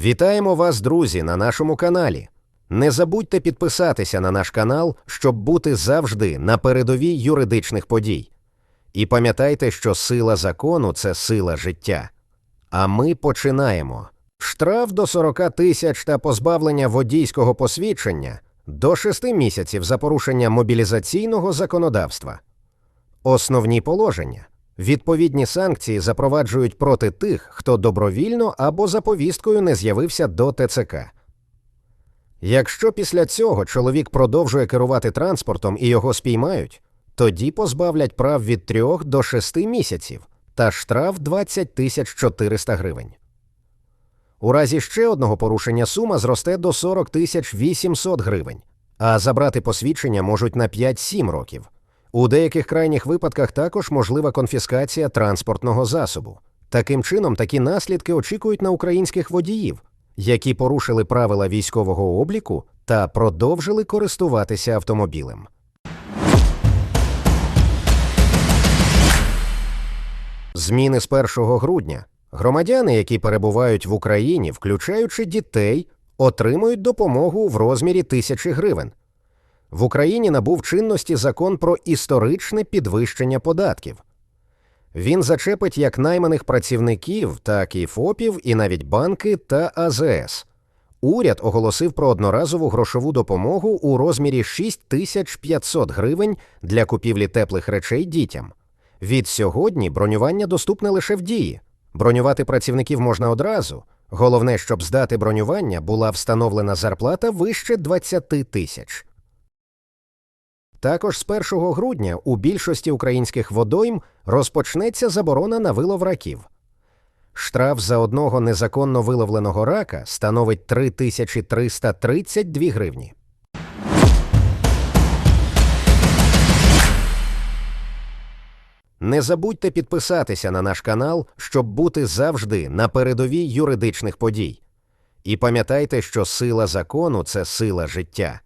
Вітаємо вас, друзі, на нашому каналі. Не забудьте підписатися на наш канал, щоб бути завжди на передовій юридичних подій. І пам'ятайте, що сила закону це сила життя. А ми починаємо. Штраф до 40 тисяч та позбавлення водійського посвідчення до 6 місяців за порушення мобілізаційного законодавства. Основні положення. Відповідні санкції запроваджують проти тих, хто добровільно або за повісткою не з'явився до ТЦК. Якщо після цього чоловік продовжує керувати транспортом і його спіймають, тоді позбавлять прав від 3 до 6 місяців та штраф 20 тисяч 400 гривень. У разі ще одного порушення сума зросте до 40 тисяч 800 гривень, а забрати посвідчення можуть на 5-7 років. У деяких крайніх випадках також можлива конфіскація транспортного засобу. Таким чином, такі наслідки очікують на українських водіїв, які порушили правила військового обліку та продовжили користуватися автомобілем. Зміни з 1 грудня. Громадяни, які перебувають в Україні, включаючи дітей, отримують допомогу в розмірі тисячі гривень. В Україні набув чинності закон про історичне підвищення податків. Він зачепить як найманих працівників, так і ФОПів, і навіть банки та АЗС. Уряд оголосив про одноразову грошову допомогу у розмірі 6500 гривень для купівлі теплих речей дітям. Від сьогодні бронювання доступне лише в дії. Бронювати працівників можна одразу. Головне, щоб здати бронювання, була встановлена зарплата вище 20 тисяч. Також з 1 грудня у більшості українських водойм розпочнеться заборона на вилов раків. Штраф за одного незаконно виловленого рака становить 3332 гривні. Не забудьте підписатися на наш канал, щоб бути завжди на передовій юридичних подій. І пам'ятайте, що сила закону це сила життя.